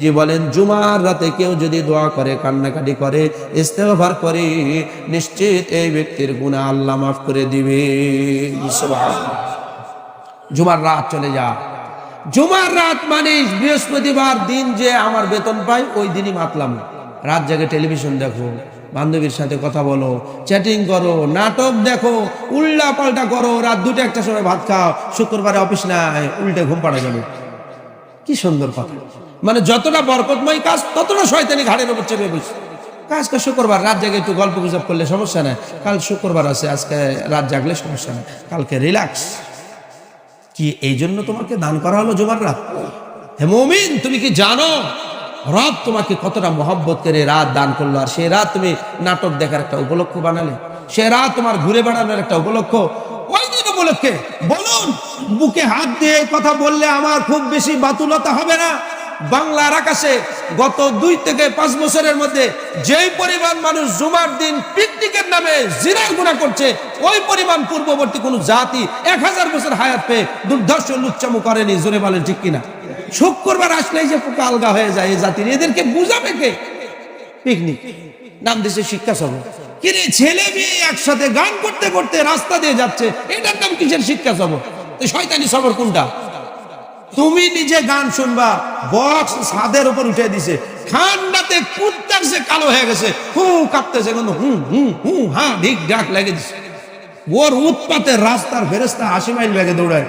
যে বলেন, জুমার রাতে কেউ যদি দোয়া করে, কান্নাকাটি করে, ইস্তেগফার করে, নিশ্চিত এই ব্যক্তির গুনাহ আল্লাহ মাফ করে দিবে। জুমার রাত চলে যা জুমার রাত মানে বৃহস্পতিবার দিন যে আমার বেতন পাই ওই দিনই মাতলাম রাত জাগে টেলিভিশন দেখো, বান্ধবীর সাথে কথা বলো চ্যাটিং করো, নাটক দেখো, উল্টা পাল্টা করো, রাত দুটো একটা সময় ভাত খাও, শুক্রবারে অফিস নাই, উল্টে ঘুম পাড়া যাবে। কি সুন্দর কথা। যতটা বরকতময় কাজ, ততটা শয়তানি ঘাড়ের উপর চেপে বসে। কাজটা শুক্রবার, রাত জাগে একটু গল্প গুজব করলে সমস্যা নেই। কাল শুক্রবার আছে, আজকে রাত জাগলে সমস্যা নেই। কালকে রিল্যাক্স। কি এই জন্য তোমাকে দান করা হলো জুমার রাত? হে মমিন, তুমি কি জানো রব তোমাকে কতটা মহব্বত করে রাত দান করল, আর সেই রাত তুমি নাটক দেখার একটা উপলক্ষ বানালে? সে রাত তোমার ঘুরে বেড়ানোর একটা উপলক্ষ? ওই দিন উপলক্ষে বলুন, বুকে হাত দিয়ে কথা বললে আমার খুব বেশি বাতুলতা হবে না? বাংলার আকাশে গত দুই থেকে পাঁচ বছরের মধ্যে যেই পরিমাণ মানুষ জুমার দিন পিকনিকের নামে জিরার গুণা করছে, ওই পরিমাণ পূর্ববর্তী কোন জাতি এক হাজার বছর হায়াত পেয়ে দুর্ধর্ষ লুচ্চামু করেনি, জোরে বলেন ঠিক কিনা? শুক্রবার আসলেই যে পোকা আলগা হয়ে যায় এই জাতির, এদেরকে বুঝাবে কে? পিকনিক, নাম দিছে শিক্ষা সভা কিরে ছেলে মেয়ে একসাথে গান করতে করতে রাস্তা দিয়ে যাচ্ছে, এটার নাম কিসের শিক্ষা সভা শয়তানি সবর কোনটা? তুমি নিজে গান শুনবা বক্স ছাদের উপর উঠে দিছে। ঠান্ডাতে কুত্তার কালো হয়ে গেছে, হু কাঁপতেছে, কিন্তু হুম হুম হুম হ্যাঁ ঢিক ডাক লেগে দিছে। ওর উৎপাতে রাস্তার ফেরেস্তা আশি মাইল বেগে দৌড়ায়।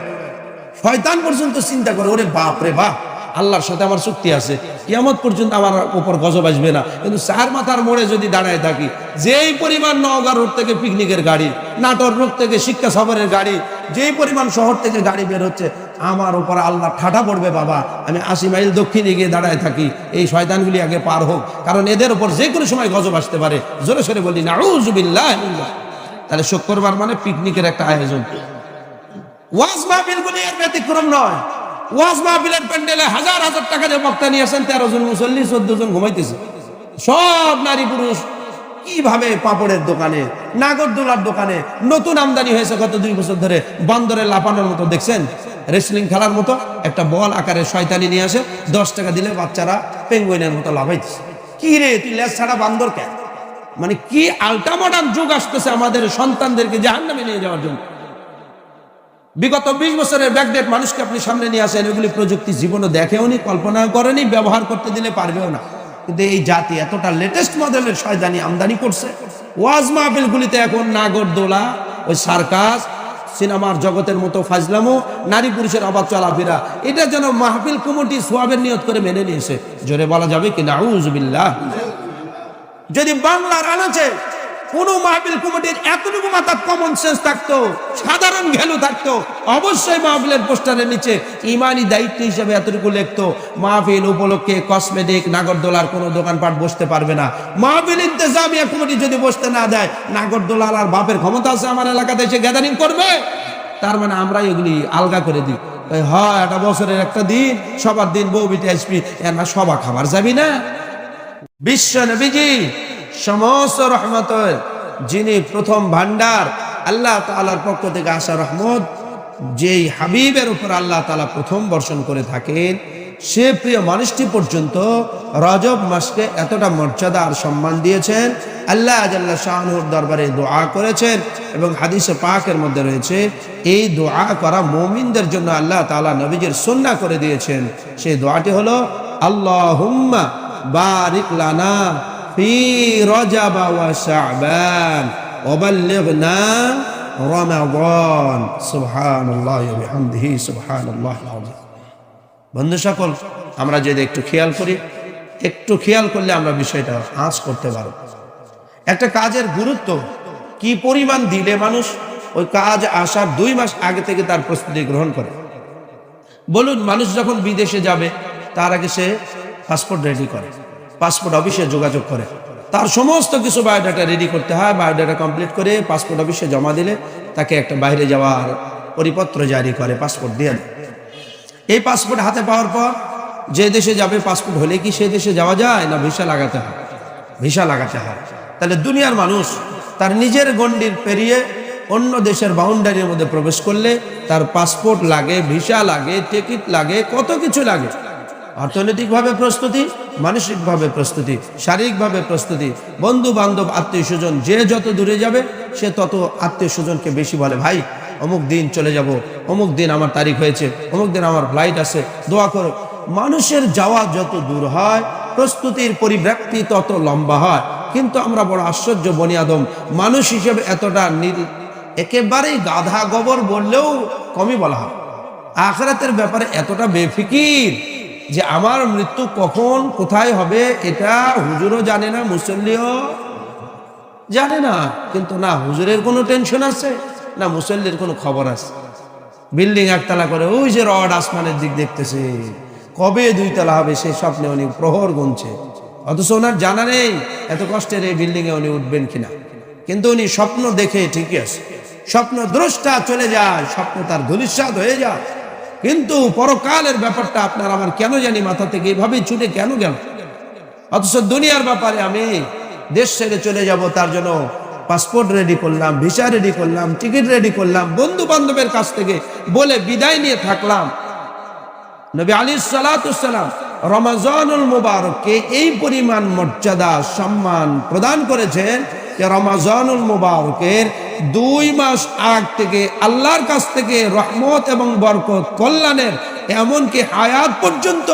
শয়তান পর্যন্ত চিন্তা করে, ওরে বাপ রে বাপ, আল্লাহর সাথে আমার চুক্তি আছে। কিয়ামত পর্যন্ত আমার উপর গজব আসবে না। কিন্তু চার মাথার মোড়ে যদি দাঁড়ায় থাকি, যেই পরিমাণ নওগাঁ রোড থেকে পিকনিকের গাড়ি, নাটোর রোড থেকে শিক্ষা সফরের গাড়ি, যেই পরিমাণ শহর থেকে গাড়ি বের হচ্ছে আমার উপর আল্লাহ ঠাটা পড়বে, বাবা। আমি আশি মাইল দক্ষিণে গিয়ে দাঁড়ায় থাকি। এই শয়তানগুলি আগে পার হোক। কারণ এদের উপর যে কোনো সময় গজব আসতে পারে। জোরে সরে বলি না তাহলে শুক্রবার মানে পিকনিকের একটা আয়োজন। ওয়াজ মাহফিলগুলি এর ব্যতিক্রম নয়। ওয়াজ মাহফিলের প্যান্ডেলে হাজার হাজার টাকা দিয়ে বক্তা নিয়ে আসেন, তেরো জন মুসল্লি চোদ্দ জন ঘুমাইতেছে। সব নারী পুরুষ কীভাবে পাপড়ের দোকানে, নাগরদোলার দোকানে নতুন আমদানি হয়েছে গত দুই বছর ধরে। বন্দরে লাফানোর মতো, দেখছেন? রেসলিং খেলার মতো একটা বল আকারে শয়তানি নিয়ে আসে, দশ টাকা দিলে বাচ্চারা পেঙ্গুইনের মতো লাভাইতেছে কি রে, তুই লেজ ছাড়া বান্দর কেন মানে কি আল্টা যুগ আসতেছে আমাদের সন্তানদেরকে জাহান্নামে নিয়ে যাওয়ার জন্য। বিগত বিশ বছরের ব্যাকডেট মানুষকে আপনি সামনে নিয়ে আসেন, এগুলি প্রযুক্তি জীবনও দেখেওনি কল্পনা করেনি ব্যবহার করতে দিলে পারবেও না। কিন্তু এই জাতি এতটা লেটেস্ট মডেলের শয়দানি আমদানি করছে। ওয়াজ মাহফিলগুলিতে এখন নাগরদোলা, ওই সার্কাস সিনেমার জগতের মতো ফাজলামো, নারী পুরুষের অবাধ চলাফেরা। এটা যেন মাহফিল কমিটি সোয়াবের নিয়ত করে মেনে নিয়েছে। জোরে বলা যাবে কি? না যদি বাংলার আনাচে কোন মাহবিল কমিটির এতটুকু মাথার কমন সেন্স থাকতো, সাধারণ ঘেলু থাকতো, অবশ্যই মাহবিলের পোস্টারের নিচে ইমানি দায়িত্ব হিসেবে এতটুকু লিখতো, মাহফিল উপলক্ষে কসমেটিক নাগরদোলার কোনো দোকানপাট বসতে পারবে না। মাহবিল ইন্তেজামিয়া কমিটি যদি বসতে না দেয়, নাগরদোলার আর বাপের ক্ষমতা আছে আমার এলাকাতে এসে গ্যাদারিং করবে? তার মানে আমরা এগুলি আলগা করে দিই। হয় একটা বছরের একটা দিন, সবার দিন বউ বিটে আসবি না সবা খাবার যাবি না? বিশ্ব নবীজি সমস্ত রহমতের যিনি প্রথম ভান্ডার আল্লাহ তালার পক্ষ থেকে আসা রহমত, যেই হাবিবের উপর আল্লাহ তালা প্রথম বর্ষণ করে থাকেন, সে প্রিয় মানুষটি পর্যন্ত রজব মাসকে এতটা মর্যাদা আর সম্মান দিয়েছেন, আল্লাহ আজাল্লাহ শাহনুর দরবারে দোয়া করেছেন এবং হাদিসে পাকের মধ্যে রয়েছে, এই দোয়া করা মমিনদের জন্য আল্লাহ তালা নবীজের সন্না করে দিয়েছেন। সেই দোয়াটি হলো আল্লাহ বারিক লানা রজাবা ওয়া শাবান ওবাল্লিগনা রমাদান সুবহানাল্লাহি ওয়া বিহামদিহি সুবহানাল্লাহিল আযীম বন্ধু সকল, আমরা যদি একটু খেয়াল করি, একটু খেয়াল করলে আমরা বিষয়টা আঁচ করতে পারব। একটা কাজের গুরুত্ব, কি পরিমাণ দিলে মানুষ, ওই কাজ আসার দুই মাস আগে থেকে তার প্রস্তুতি গ্রহণ করে। বলুন, মানুষ যখন বিদেশে যাবে, তার আগে সে পাসপোর্ট রেডি করে। পাসপোর্ট অফিসে যোগাযোগ করে। তার সমস্ত কিছু বায়োডাটা রেডি করতে হয় বায়োডাটা কমপ্লিট করে পাসপোর্ট অফিসে জমা দিলে তাকে একটা বাইরে যাওয়ার পরিপত্র জারি করে পাসপোর্ট দিয়ে দেয়। এই পাসপোর্ট হাতে পাওয়ার পর যে দেশে যাবে পাসপোর্ট হলে কি সেই দেশে যাওয়া যায় না ভিসা লাগাতে হয়? ভিসা লাগাতে হয়। তাহলে দুনিয়ার মানুষ তার নিজের গণ্ডির পেরিয়ে অন্য দেশের বাউন্ডারির মধ্যে প্রবেশ করলে তার পাসপোর্ট লাগে ভিসা লাগে টিকিট লাগে, কত কিছু লাগে। অর্থনৈতিকভাবে প্রস্তুতি, মানসিকভাবে প্রস্তুতি, শারীরিকভাবে প্রস্তুতি বন্ধু বান্ধব আত্মীয় স্বজন যে যত দূরে যাবে, সে তত আত্মীয় স্বজনকে বেশি বলে, ভাই, অমুক দিন চলে যাব, অমুক দিন আমার তারিখ হয়েছে, অমুক দিন আমার ফ্লাইট আছে, দোয়া করো। মানুষের যাওয়া যত দূর হয়, প্রস্তুতির পরিব্যাপ্তি তত লম্বা হয়। কিন্তু আমরা বড় আশ্চর্য বনিয়াদম মানুষ হিসেবে এতটা একেবারেই গাধা গোবর বললেও কমই বলা হয়। আখরাতের ব্যাপারে এতটা বেফিকির। যে আমার মৃত্যু কখন, কোথায় হবে, এটা হুজুরও জানে না, মুসল্লিও জানে না। কিন্তু না, হুজুরের কোনো টেনশন আছে, না মুসল্লির কোনো খবর আছে। বিল্ডিং একতলা করে ওই যে রড আসমানের দিক দেখতেছে, কবে দুই তলা হবে সে স্বপ্নে উনি প্রহর গুনছে। অথচ ওনার জানা নেই, এত কষ্টের এই বিল্ডিং এ উনি উঠবেন কিনা। কিন্তু উনি স্বপ্ন দেখে ঠিকই আছে। স্বপ্ন দ্রষ্টা চলে যায়, স্বপ্ন তার ধুলিস্বাদ হয়ে যায়। কিন্তু পরকালের ব্যাপারটা আপনার আমার কেন জানি মাথা থেকে এইভাবেই ছুটে কেন গেল? অথচ দুনিয়ার ব্যাপারে আমি দেশ ছেড়ে চলে যাব, তার জন্য পাসপোর্ট রেডি করলাম ভিসা রেডি করলাম টিকিট রেডি করলাম বন্ধু বান্ধবের কাছ থেকে বলে বিদায় নিয়ে থাকলাম। নবী আলী সালাতাম রমাজানুল মুবারককে এই পরিমাণ মর্যাদা, সম্মান প্রদান করেছেন যে রমাজানুল মুবারকের দুই মাস আগ থেকে আল্লাহর কাছ থেকে রহমত এবং বরকত, কল্যাণের এমনকি হায়াত পর্যন্ত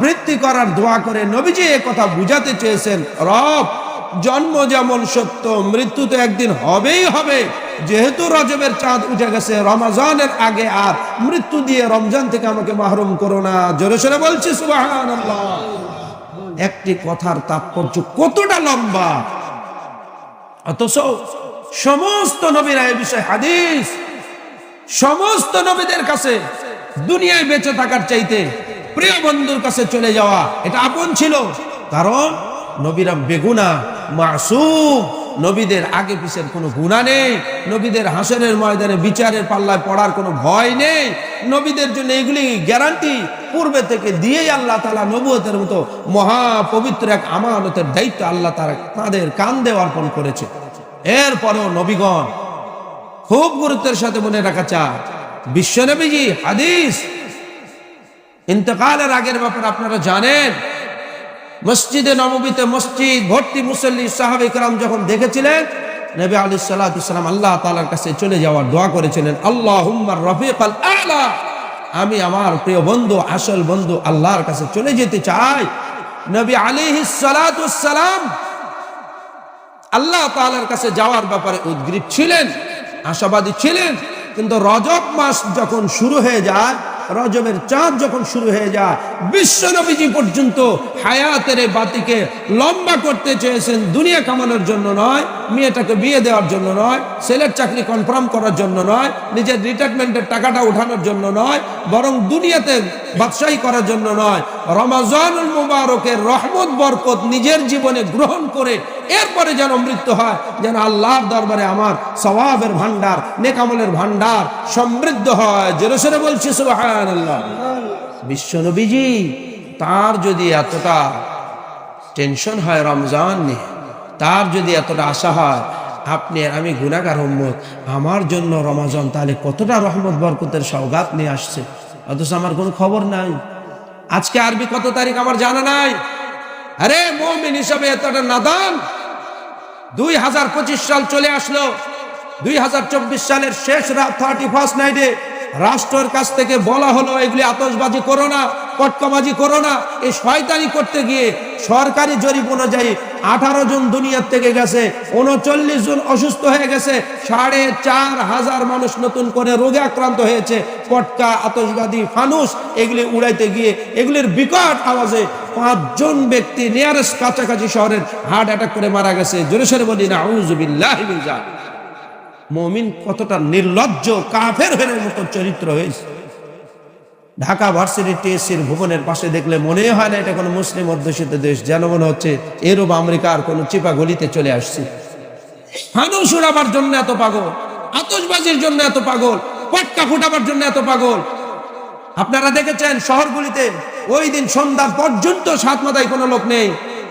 বৃদ্ধি করার দোয়া করে নবীজি কথা বুঝাতে চেয়েছেন। রব, জন্ম যেমন সত্য, মৃত্যু তো একদিন হবেই হবে। যেহেতু রজবের চাঁদ উঠে গেছে, রমাজানের আগে আর মৃত্যু দিয়ে রমজান থেকে আমাকে মাহরুম করো না। জোরে সোরে বলছি, সুবহানাল্লাহ। একটি কথার তাৎপর্য কতটা লম্বা অথচ সমস্ত নবীরা এ বিষয়ে হাদিস, সমস্ত নবীদের কাছে দুনিয়ায় বেঁচে থাকার চাইতে প্রিয় বন্ধুর কাছে চলে যাওয়া এটা আপন ছিল। কারণ নবীরা বেগুনা, মাসুম নবীদের আগে পিছের কোনো গুণা নেই, নবীদের হাসনের ময়দানে বিচারের পাল্লায় পড়ার কোনো ভয় নেই। নবীদের জন্য এগুলি গ্যারান্টি, পূর্বে থেকে দিয়েই আল্লাহ তালা নবুয়তের মতো মহা পবিত্র এক আমানতের দায়িত্ব আল্লাহ তারা তাদের কান্দে অর্পণ করেছে। এরপরেও নবীগণ খুব গুরুত্বের সাথে মনে রাখা চায় বিশ্বনবীজি হাদিস, ইন্তকালের আগের ব্যাপার আপনারা জানেন মসজিদে নবীতে মসজিদ ভর্তি মুসল্লি সাহাবিকরাম যখন দেখেছিলেন, নবী আলী সাল্লাহাম আল্লাহ তালার কাছে চলে যাওয়ার দোয়া করেছিলেন আল্লাহ হুম্মার রফিক আল্লাহ আমি আমার প্রিয় বন্ধু, আসল বন্ধু আল্লাহর কাছে চলে যেতে চাই। নবী আলী সালাম আল্লাহ তালার কাছে যাওয়ার ব্যাপারে উদ্গ্রীব ছিলেন, আশাবাদী ছিলেন, কিন্তু রজক মাস যখন শুরু হয়ে যায় রজবের চাঁদ যখন শুরু হয়ে যায়, বিশ্ব নবীজি পর্যন্ত হায়াতের বাতিকে লম্বা করতে চেয়েছেন, দুনিয়া কামানোর জন্য নয়। মেয়েটাকে বিয়ে দেওয়ার জন্য নয়, ছেলের চাকরি কনফার্ম করার জন্য নয়, নিজের রিটায়ারমেন্টের টাকাটা উঠানোর জন্য নয়, বরং দুনিয়াতে বাদশাহী করার জন্য নয়। রমাজানুল মুবারকের রহমত, বরকত নিজের জীবনে গ্রহণ করে এরপরে যেন মৃত্যু হয়, যেন আল্লাহর দরবারে আমার সওয়াবের ভান্ডার নেকামলের ভান্ডার সমৃদ্ধ হয়। জেরসরে বলছি, সুবহানাল্লাহ। বিশ্বনবীজি তার যদি এতটা টেনশন হয় রমজান নিয়ে তার যদি এতটা আশা হয়, আপনি আমি গুণাগার হম্মত আমার জন্য রমাজন তাহলে কতটা রহমত, বরকতের সৌগাত নিয়ে আসছে। অথচ আমার কোনো খবর নাই। আজকে আরবি কত তারিখ আমার জানা নাই। আরে মৌমিন হিসাবে এতটা নাদান। দুই হাজার পঁচিশ সাল চলে আসলো। দুই হাজার চব্বিশ সালের শেষ রাত থার্টি ফার্স্ট নাইটে রাষ্ট্রের কাছ থেকে বলা হলো, এগুলি আতসবাজি করো না পটকাবাজি করো না। এই শয়তানি করতে গিয়ে সরকারি জরিপ অনুযায়ী আঠারো জন দুনিয়ার থেকে গেছে, উনচল্লিশ জন অসুস্থ হয়ে গেছে, সাড়ে চার হাজার মানুষ নতুন করে রোগে আক্রান্ত হয়েছে পটকা আতসবাদী ফানুস, এগুলি উড়াইতে গিয়ে, এগুলির বিকট আওয়াজে পাঁচজন ব্যক্তি নিয়ারেস্ট কাছাকাছি শহরের হার্ট অ্যাটাক করে মারা গেছে। জোরে সরে বলি না মমিন কতটা নির্লজ্জ কাফের হয়ে মতো চরিত্র হয়েছে। ঢাকা ভার্সিটি টিএসসির ভুবনের পাশে দেখলে মনে হয় না এটা কোনো মুসলিম অধ্যুষিত দেশ, যেন মনে হচ্ছে এরূপ আমেরিকার কোনো চিপা গলিতে চলে আসছে। ফানুস উড়াবার জন্য এত পাগল আতসবাজির জন্য এত পাগল, পটকা ফুটাবার জন্য এত পাগল। আপনারা দেখেছেন শহরগুলিতে ওই দিন সন্ধ্যা পর্যন্ত সাত মাথায় কোনো লোক নেই।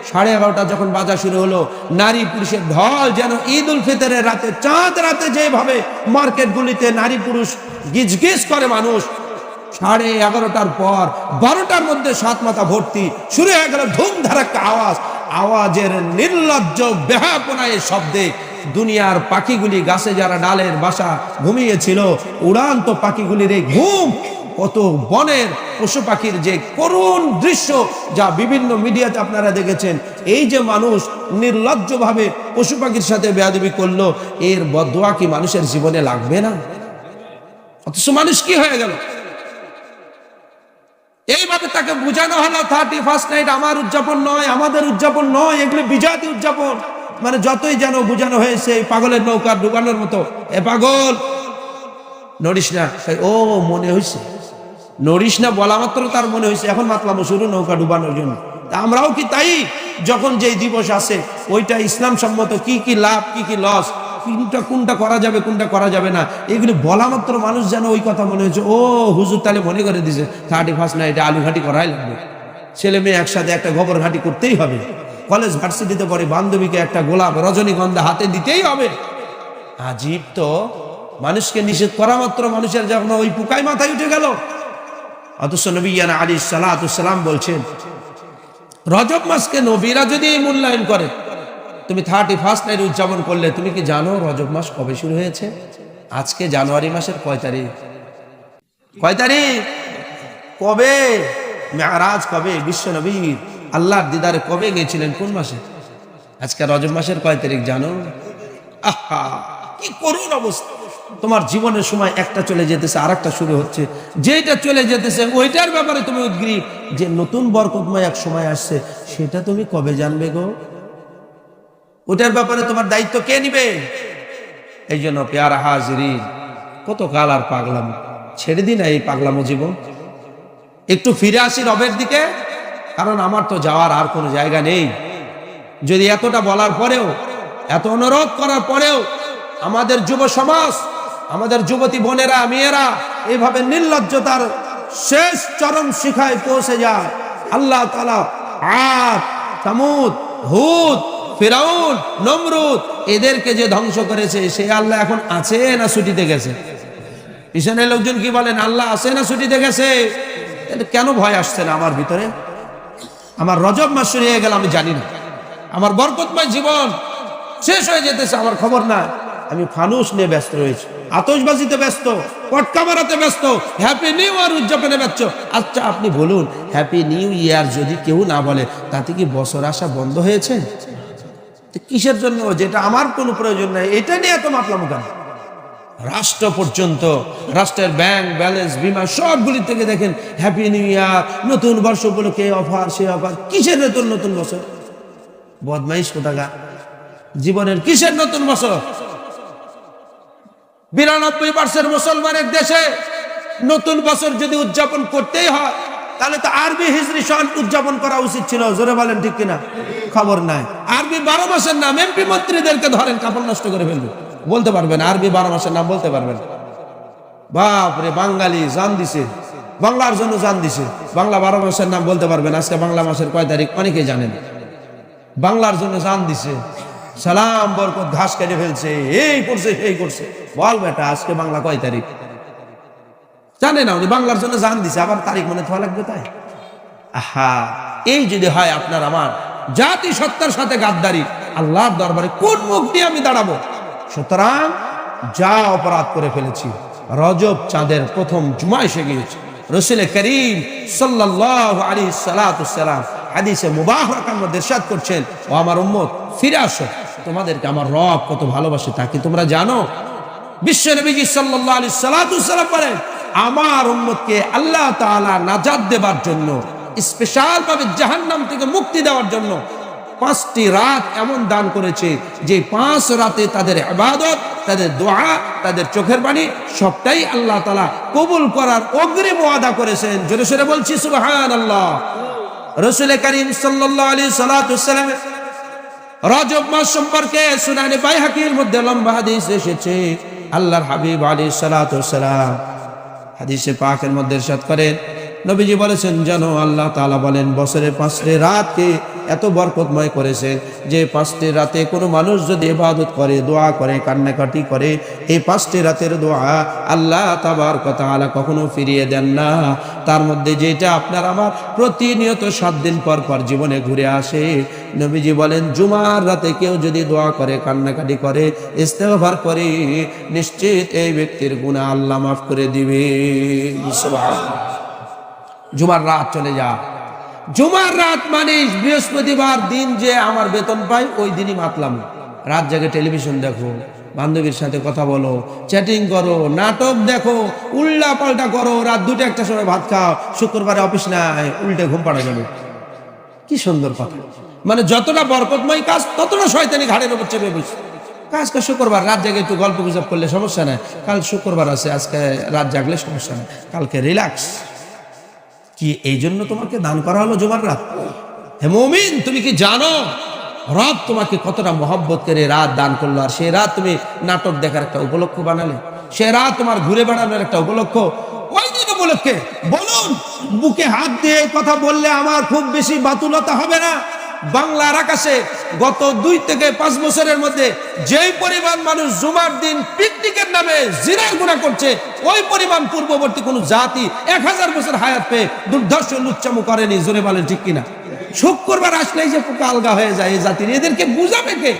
সাড়ে এগারোটা যখন বাজা শুরু হলো, নারী পুরুষের ঢল যেন ঈদ উল ফিতরের রাতে, চাঁদ রাতে যেভাবে মার্কেটগুলিতে নারী পুরুষ গিজ গিজ করে মানুষ, সাড়ে এগারোটার পর বারোটার মধ্যে সাত মাথা ভর্তি শুরু হয়ে গেল ধুমধার একটা আওয়াজ। আওয়াজের নির্লজ্জ বেহাপনায় শব্দে দুনিয়ার পাখিগুলি গাছে যারা ডালের বাসা ঘুমিয়েছিল, উড়ান্ত পাখিগুলির এই ঘুম কত বনের পশু পাখির যে করুণ দৃশ্য যা বিভিন্ন মিডিয়াতে আপনারা দেখেছেন, এই যে মানুষ নির্লজ্জভাবে পশু পাখির সাথে বেয়াদবি করল, এর বদোয়া কি মানুষের জীবনে লাগবে না? অথচ মানুষ কি হয়ে গেল? এইভাবে তাকে বোঝানো হলো, থার্টি ফার্স্ট নাইট আমার উদযাপন নয়, আমাদের উদযাপন নয়, এগুলো বিজাতি উদযাপন। মানে যতই যেন বোঝানো হয়েছে, এই পাগলের নৌকা ডুবানোর মতো, এ পাগল, নড়িস না। ও, মনে হয়েছে নড়িস না, বলা মাত্র তার মনে হয়েছে, এখন মাতলাম শুরু নৌকা ডুবানোর জন্য। আমরাও কি তাই? যখন যেই দিবস আছে ওইটা ইসলাম সম্মত কি কি লাভ, কি কি লস, কোনটা কোনটা করা যাবে, কোনটা করা যাবে না, এগুলি বলা মাত্র মানুষ যেন ওই কথা মনে হয়েছে, ও হুজুর তাহলে মনে করে দিছে থার্টি ফার্স্ট নাইটে আলু ঘাটি করাই লাগবে। ছেলে মেয়ে একসাথে একটা গোবর ঘাটি করতেই হবে। কলেজ, ভার্সিটিতে পড়ে বান্ধবীকে একটা গোলাপ, রজনীগন্ধা হাতে দিতেই হবে। আজীব তো মানুষকে নিষেধ করা মাত্র মানুষের যখন ওই পুকাই মাথায় উঠে গেল। অথচ নবীনা আলী সালাম বলছেন, রজব মাসকে নবীরা যদি মূল্যায়ন করে, তুমি থার্টি ফার্স্ট নাইট উদযাপন করলে, তুমি কি জানো রজব মাস কবে শুরু হয়েছে? আজকে জানুয়ারি মাসের কয় তারিখ? কয় তারিখ? কবে? মেয়ারাজ কবে? বিশ্ব নবীর আল্লাহর দিদারে কবে গিয়েছিলেন কোন মাসে? আজকে রজব মাসের কয় তারিখ জানো? আহা, কি করুন অবস্থা। তোমার জীবনের সময় একটা চলে যেতেছে আর একটা শুরু হচ্ছে। যেটা চলে যেতেছে, ওইটার ব্যাপারে তুমি উদ্গ্রীব। যে নতুন বরকতময় এক সময় আসছে, সেটা তুমি কবে জানবে গো? ওটার ব্যাপারে তোমার দায়িত্ব কে নিবে? এই জন্য পেয়ারা হাজিরি কত কাল আর পাগলাম। ছেড়ে দিন এই পাগলামো জীবন। একটু ফিরে আসি রবের দিকে, কারণ আমার তো যাওয়ার আর কোনো জায়গা নেই। যদি এতটা বলার পরেও, এত অনুরোধ করার পরেও আমাদের যুব সমাজ আমাদের যুবতী বোনেরা, মেয়েরা এইভাবে নির্লজ্জতার শেষ চরম শিখায় পৌঁছে যায়। আল্লাহ তালা আদ, সামুদ, হুদ, ফেরাউন, নমরুদ, এদেরকে যে ধ্বংস করেছে, সে আল্লাহ এখন আছে না ছুটিতে গেছে? পিছনের লোকজন কি বলেন, আল্লাহ আছে না ছুটিতে গেছে? কেন ভয় আসছে না আমার ভিতরে? আমার রজব মাস হয়ে গেল, আমি জানি না। আমার বরকতময় জীবন শেষ হয়ে যেতেছে, আমার খবর না আমি ফানুস নিয়ে ব্যস্ত রয়েছি। আতসবাজিতে ব্যস্ত পটকা মারাতে ব্যস্ত হ্যাপি নিউ ইয়ার উদযাপনে ব্যস্ত। আচ্ছা আপনি বলুন হ্যাপি নিউ ইয়ার যদি কেউ না বলে, তাতে কি বছর আসা বন্ধ হয়েছে? কিসের জন্য? যেটা আমার কোনো প্রয়োজন নাই, এটা নিয়ে এত মাতলাম কেন? রাষ্ট্র পর্যন্ত, রাষ্ট্রের ব্যাংক, ব্যালেন্স, বিমা, সবগুলি থেকে দেখেন হ্যাপি নিউ ইয়ার নতুন বর্ষ উপলক্ষে অফার, সে অফার, কিসের নতুন নতুন বছর? বদমাইশ কোটাকা জীবনের কিসের নতুন বছর? বিরানব্বই পার্সেন্ট মুসলমানের দেশে নতুন বছর যদি উদযাপন করতেই হয়, তাহলে তো আরবি হিজরি সন উদযাপন করা উচিত ছিল। জোরে বলেন, ঠিক কিনা? খবর নাই। আরবি বারো মাসের নাম, এমপি মন্ত্রীদেরকে ধরেন, কাপড় নষ্ট করে ফেলবে। বলতে পারবেন, আরবি বারো মাসের নাম বলতে পারবেন। বাপরে, বাঙালি জান দিছে। বাংলার জন্য জান দিছে। বাংলা বারো মাসের নাম বলতে পারবেন, আজকে বাংলা মাসের কয় তারিখ, অনেকেই জানেন। বাংলার জন্য জান দিছে। সালাম, বরকত, ঘাস কেটে ফেলছে, এই করছে এই করছে। বল বেটা, আজকে বাংলা কয় তারিখ? জানে না, উনি বাংলার জন্য জান দিছে, আবার তারিখ মনে থাকা লাগবে তাই? আহা, এই যদি হয় আপনার আমার জাতি সত্তার সাথে গাদ্দারি, আল্লাহর দরবারে কোন মুখ দিয়ে আমি দাঁড়াবো? সুতরাং যা অপরাধ করে ফেলেছি, রজব চাঁদের প্রথম জুমা এসে গিয়েছে। রসুল করিম সাল্লাহ আলী সালাতাম হাদিসে মুবাহরাকার মধ্যে ইরশাদ করছেন, ও আমার উম্মত, ফিরে আসো। তোমাদেরকে আমার রব কত ভালোবাসে তা কি তোমরা জানো? বিশ্ব নবীজি সাল্লাহ আলী সালাতাম বলেন, আমার উম্মতকে আল্লাহ তাআলা নাজাত দেবার জন্য স্পেশাল ভাবে জাহান্নাম থেকে মুক্তি দেওয়ার জন্য পাঁচটি রাত এমন দান করেছে যে পাঁচ রাতে তাদের আবাদত তাদের দোয়া, তাদের চোখের বাণী সবটাই আল্লাহ তালা কবুল করার অগ্রিম ওয়াদা করেছেন। জোরে সরে বলছি সুবাহান আল্লাহ রসুল করিম সাল্লাহ আলী সালাতাম রজব মাস সম্পর্কে সুনানি বাই হাকির মধ্যে লম্বা হাদিস এসেছে। আল্লাহর হাবিব আলী সালাতাম হাদিসে পাকের মধ্যে সাত করেন নবীজি বলেছেন, জানো, আল্লাহ তালা বলেন, বছরে পাঁচটি রাতকে এত বরকতময় করেছেন যে পাঁচটি রাতে কোনো মানুষ যদি ইবাদত করে, দোয়া করে, কান্নাকাটি করে, এই পাঁচটি রাতের দোয়া আল্লাহ তাবার কথা আলা কখনো ফিরিয়ে দেন না তার মধ্যে যেটা আপনার আমার প্রতিনিয়ত সাত দিন পর পর জীবনে ঘুরে আসে, নবীজি বলেন, জুমার রাতে কেউ যদি দোয়া করে, কান্নাকাটি করে, ইস্তেগফার করে, নিশ্চিত এই ব্যক্তির গুনাহ আল্লাহ মাফ করে দিবে। জুমার রাত চলে যা জুমার রাত মানে বৃহস্পতিবার দিন যে আমার বেতন পাই ওই দিনই মাতলাম। রাত জাগে টেলিভিশন দেখো, বান্ধবীর সাথে কথা বলো চ্যাটিং করো, নাটক দেখো, উল্টা পাল্টা করো, রাত দুটো একটা সময় ভাত খাও, শুক্রবারে অফিস নাই, উল্টে ঘুম পাড়া যাবে। কি সুন্দর কথা। মানে যতটা বরকতময় কাজ, ততটা শয়তানি ঘাড়ের উপর চেপে বসে। কাজকে শুক্রবার, রাত জাগে একটু গল্প গুজব করলে সমস্যা নাই। কাল শুক্রবার আছে, আজকে রাত জাগলে সমস্যা নেই। কালকে রিল্যাক্স। কি এই জন্য তোমাকে দান করা হলো জুমার রাত? হে মমিন, তুমি কি জানো রব তোমাকে কতটা মহব্বত করে রাত দান করল, আর সে রাত তুমি নাটক দেখার একটা উপলক্ষ বানালে? সে রাত তোমার ঘুরে বেড়ানোর একটা উপলক্ষ? ওই দিন উপলক্ষে, বলুন, বুকে হাত দিয়ে কথা বললে আমার খুব বেশি বাতুলতা হবে না? বাংলার আকাশে গত দুই থেকে পাঁচ বছরের মধ্যে যেই পরিমাণ মানুষ জুমার দিন পিকনিকের নামে জিরার গুণা করছে, ওই পরিমাণ পূর্ববর্তী কোন জাতি এক হাজার বছর হায়াত পেয়ে দুর্ধর্ষ লুচ্চামু করেনি, জোরে বলেন ঠিক কিনা? শুক্রবার আসলেই যে পোকা আলগা হয়ে যায় এই জাতির, এদেরকে বুঝাবে কে?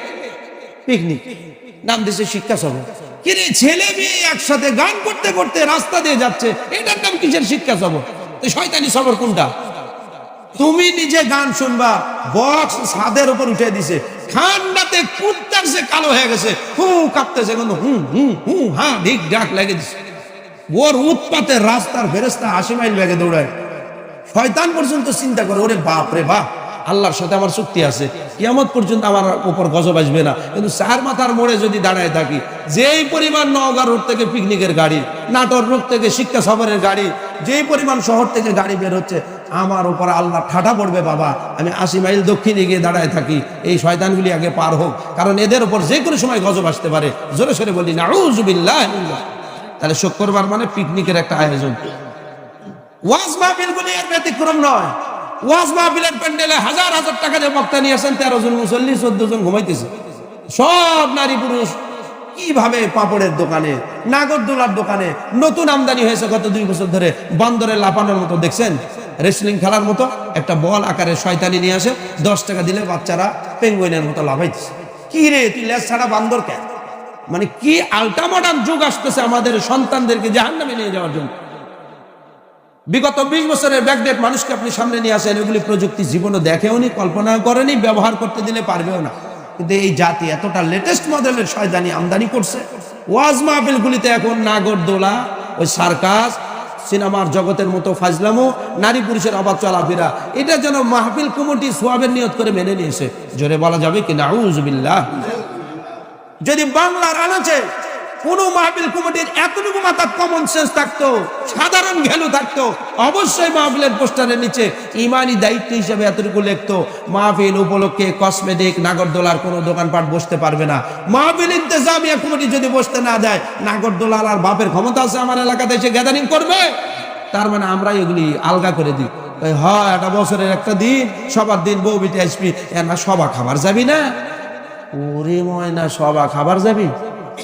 পিকনিক। নাম দিছে শিক্ষা সভা। কিরে ছেলে মেয়ে একসাথে গান করতে করতে রাস্তা দিয়ে যাচ্ছে, এটার নাম কিসের শিক্ষা সভা? শয়তানি সবর কোনটা? তুমি নিজে গান শুনবা বক্স ছাদের উপর উঠে দিছে। ঠান্ডাতে কুত্তার সে কালো হয়ে গেছে, হু কাঁপতেছে, কিন্তু হুম হুম হুম হ্যাঁ ঢিক ডাক লেগে দিছে। ওর উৎপাতে রাস্তার ফেরেস্তা আশি মাইল ব্যাগে দৌড়ায়। শয়তান পর্যন্ত চিন্তা করে, ওরে বাপ রে বাপ, আল্লাহর সাথে আমার চুক্তি আছে। কিয়ামত পর্যন্ত আমার উপর গজব আসবে না। কিন্তু চার মাথার মোড়ে যদি দাঁড়ায় থাকি, যেই পরিমাণ নওগাঁ রোড থেকে পিকনিকের গাড়ি, নাটোর রোড থেকে শিক্ষা সফরের গাড়ি, যেই পরিমাণ শহর থেকে গাড়ি বের হচ্ছে আমার উপর আল্লাহ ঠাটা পড়বে, বাবা। আমি আশি মাইল দক্ষিণে গিয়ে দাঁড়ায় থাকি। এই শয়তানগুলি আগে পার হোক। কারণ এদের উপর যে কোনো সময় গজব আসতে পারে। জোরে সরে বলি না তাহলে শুক্রবার মানে পিকনিকের একটা আয়োজন। ওয়াজ মাহফিলগুলি এর ব্যতিক্রম নয়। ওয়াজ মাহফিলের প্যান্ডেলে হাজার হাজার টাকা দিয়ে বক্তা নিয়ে আসেন, তেরো জন মুসল্লি চোদ্দ জন ঘুমাইতেছে। সব নারী পুরুষ কীভাবে পাপড়ের দোকানে, নাগরদোলার দোকানে, নতুন আমদানি হয়েছে গত দুই বছর ধরে বান্দরে লাফানোর মতো, দেখছেন? রেসলিং খেলার মতো একটা বল আকারে শয়তানি নিয়ে আসে, দশ টাকা দিলে বাচ্চারা পেঙ্গুইনের মতো লাফাইতেছে কি রে, তুই লেজ ছাড়া বান্দর কেন মানে কি আল্টা মডার্ন যুগ আসতেছে আমাদের সন্তানদেরকে জাহান্নামে নিয়ে যাওয়ার জন্য। বিগত বিশ বছরের ব্যাকডেট মানুষকে আপনি সামনে নিয়ে আসেন, এগুলি প্রযুক্তি জীবনও দেখেওনি কল্পনা করেনি ব্যবহার করতে দিলে পারবেও না। কিন্তু এই জাতি এতটা লেটেস্ট মডেলের শয়দানি আমদানি করছে। ওয়াজ মাহফিলগুলিতে এখন নাগরদোলা, ওই সার্কাস সিনেমার জগতের মতো ফাজলামো, নারী পুরুষের অবাধ চলাফেরা। এটা যেন মাহফিল কমিটি সোয়াবের নিয়ত করে মেনে নিয়েছে। জোরে বলা যাবে কি? নাউজুবিল্লাহ যদি বাংলার আনাচে কোন মাহফিল কমিটির এতটুকু মাথার কমন সেন্স থাকতো, সাধারণ ঘেলু থাকতো, অবশ্যই মাহফিলের পোস্টারের নিচে ইমানি দায়িত্ব হিসেবে এতটুকু লিখতো, মাহফিল উপলক্ষে কসমেটিক নাগরদোলার কোনো দোকানপাট বসতে পারবে না। মাহফিল ইন্তেজামিয়া কমিটি যদি বসতে না দেয়, নাগরদোলার আর বাপের ক্ষমতা আছে আমার এলাকাতে এসে গ্যাদারিং করবে? তার মানে আমরা এগুলি আলগা করে দিই। হয়, একটা বছরের একটা দিন, সবার দিন বউ আসবি না সবা খাবার যাবি না? ওরে ময়না সবা খাবার যাবি?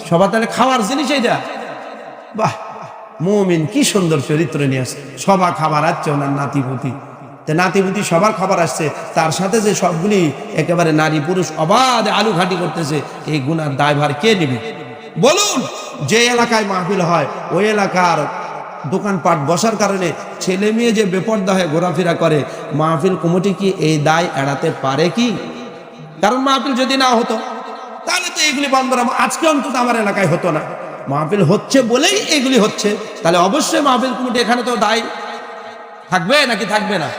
সবা তাহলে খাওয়ার জিনিস এটা বাহ, মমিন কি সুন্দর চরিত্র নিয়ে আসছে। সবা খাবার আসছে ওনার নাতিপুতি। নাতিপুতি সবার খাবার আসছে, তার সাথে যে সবগুলি একেবারে নারী পুরুষ অবাধে আলু ঘাটি করতেছে, এই গুনার দায়ভার কে নেবে? বলুন, যে এলাকায় মাহফিল হয়, ওই এলাকার দোকানপাট বসার কারণে ছেলে মেয়ে যে বেপর্দা হয়ে ঘোরাফেরা করে, মাহফিল কমিটি কি এই দায় এড়াতে পারে কি? কারণ মাহফিল যদি না হতো তাহলে তো এগুলি বন্ধ আজকে অন্তত আমার এলাকায় হতো না। মাহফিল হচ্ছে বলেই এগুলি হচ্ছে। তাহলে অবশ্যই মাহফিল কমিটি এখানে তো দায়। থাকবে নাকি থাকবে না?